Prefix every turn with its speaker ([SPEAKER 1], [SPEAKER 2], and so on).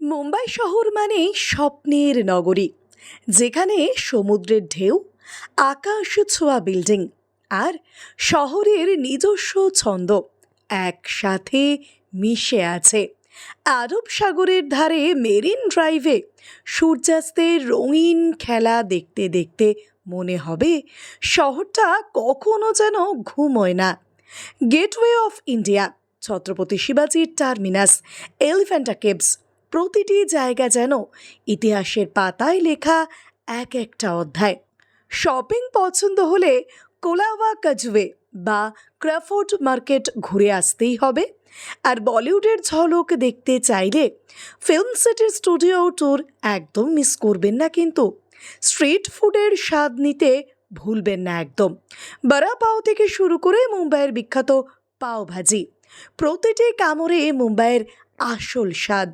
[SPEAKER 1] মুম্বাই শহর মানে স্বপ্নের নগরী, যেখানে সমুদ্রের ঢেউ, আকাশ ছোঁয়া বিল্ডিং আর শহরের নিজস্ব ছন্দ একসাথে মিশে আছে। আরব সাগরের ধারে মেরিন ড্রাইভে সূর্যাস্তের রঙিন খেলা দেখতে দেখতে মনে হবে শহরটা কখনো যেন ঘুমোয় না। গেটওয়ে অফ ইন্ডিয়া, ছত্রপতি শিবাজির টার্মিনাস, এলিফ্যান্টা কেভস প্রতিটি জায়গা যেন ইতিহাসের পাতায় লেখা এক একটা অধ্যায়। শপিং পছন্দ হলে কোলাওয়া কাজওয়ে বা ক্রাফোর্ড মার্কেট ঘুরে আসতেই হবে। আর বলিউডের ঝলক দেখতে চাইলে ফিল্ম সিটির স্টুডিও ট্যুর একদম মিস করবেন না কিন্তু। স্ট্রিট ফুডের স্বাদ নিতে ভুলবেন না একদম। বড়া পাও থেকে শুরু করে মুম্বাইয়ের বিখ্যাত পাও ভাজি প্রতিটি কামড়ে মুম্বাইয়ের আসল স্বাদ